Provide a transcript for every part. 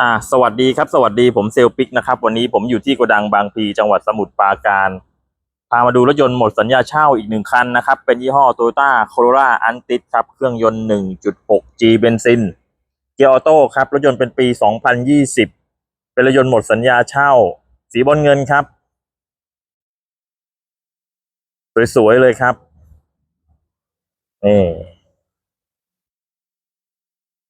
อ่าสวัสดีครับ สวัสดีผมเซลปิกนะครับ วันนี้ผมอยู่ที่โกดังบางพลีจังหวัดสมุทรปราการ พามาดูรถยนต์หมดสัญญาเช่าอีกหนึ่งคันนะครับ เป็นยี่ห้อ Toyota Corolla Antis ครับ เครื่องยนต์ 1.6G เบนซิน เกียร์ออโต้ครับ รถยนต์เป็นปี 2020 เป็นรถยนต์หมดสัญญาเช่า สีบอลเงินครับ สวยๆเลยครับนี่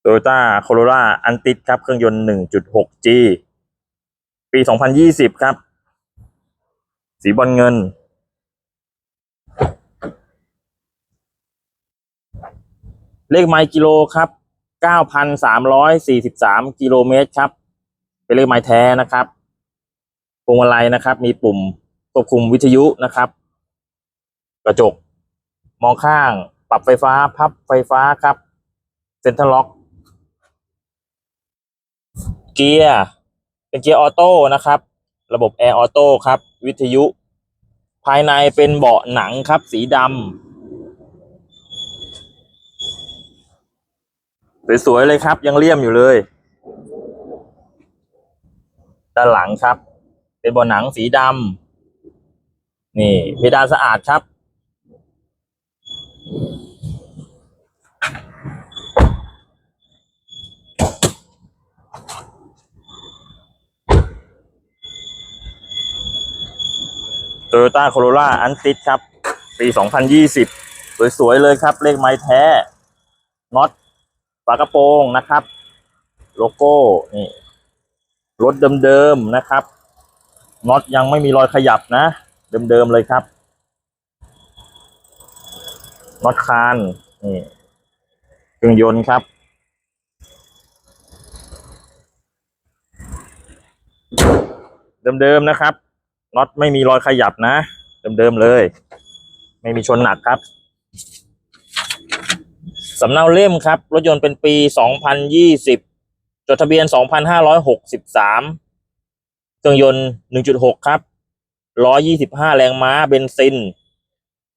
โตโยต้าโคโรล่าอันติดครับ เครื่องยนต์ 1.6G ปี 2020 ครับ สีบอลเงิน เลขไมล์กิโลครับ 9,343 กิโลเมตรครับ เป็นเลขไมล์แท้นะครับพวงมาลัยนะครับ มีปุ่มควบคุมวิทยุนะครับ กระจก มองข้าง ปรับไฟฟ้า พับไฟฟ้าครับ เซ็นทรัลล็อก เกียร์เป็นเกียร์ออโต้นะครับ ระบบแอร์ออโต้ครับ วิทยุ ภายในเป็นเบาะหนังครับ สีดำสวยๆเลยครับ ยังเลี่ยมอยู่เลย ด้านหลังครับ เป็นเบาะหนังสีดำนี่เพดานสะอาดครับ โตโยต้าโคโรล่าอันติดครับ ปี 2020 สวยๆเลยครับ เลขไม้แท้น็อตฝากระโปรงนะครับ โลโก้นี่รถเดิมๆนะครับน็อตยังไม่มีรอยขยับนะ เดิมๆเลยครับน็อตคานนี่เครื่องยนต์ครับ เดิมๆนะครับ น็อตไม่มีรอยขยับนะ เดิมๆเลย ไม่มีชนหนักครับสำเนาเล่มครับ รถยนต์เป็นปี 2020 จดทะเบียน 2,563 เครื่องยนต์ 1.6 ครับ 125 แรงม้าเบนซิน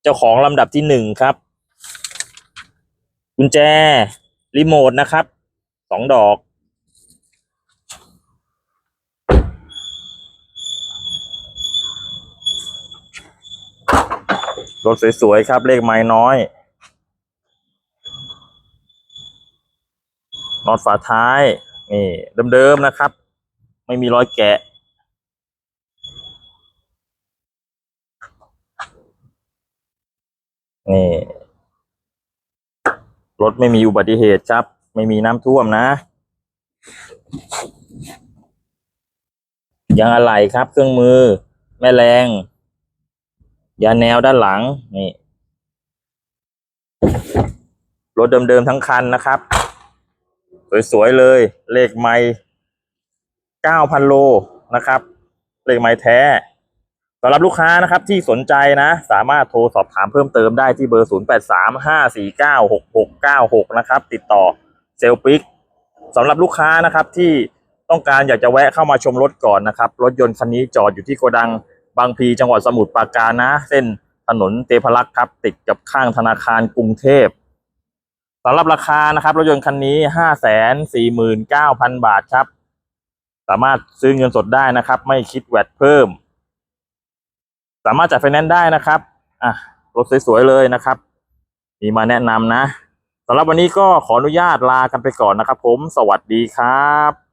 เจ้าของลำดับที่หนึ่งครับ กุญแจ รีโมทนะครับสองดอก รถสวยๆครับ เลขไม้น้อยน็อตฝาท้าย นี่เดิมๆนะครับ ไม่มีรอยแกะ นี่ รถไม่มีอุบัติเหตุครับ ไม่มีน้ำท่วมนะยางอะไหล่ครับเครื่องมือ แม่แรง ยาแนวด้านหลังนี่รถเดิมๆทั้งคันนะครับ สวยๆเลยเลขไม่เก้าพันโลนะครับ เลขไม่แท้สำหรับลูกค้านะครับที่สนใจนะ สามารถโทรสอบถามเพิ่มเติมได้ที่เบอร์ 0 8 3 5 4 9 6 6 9 6 นะครับ ติดต่อเซลปิกสำหรับลูกค้านะครับที่ต้องการอยากจะแวะเข้ามาชมรถก่อนนะครับ รถยนต์คันนี้จอดอยู่ที่โกดังางพีจังหวัดสมุทรปราการนะ เส้นถนนเทพรักษ์ครับ ติดกับข้างธนาคารกรุงเทพสำหรับราคานะครับ รถยนต์คันนี้ห้าแสนสี่หมื่นเก้าพันบาทครับ สามารถซื้อเงินสดได้นะครับ ไม่คิดแวดเพิ่ม สามารถจัดไฟแนนซ์ได้นะครับอะรถสวยๆเลยนะครับ มีมาแนะนำนะสำหรับวันนี้ก็ขออนุญาตลากันไปก่อนนะครับ ผม สวัสดีครับ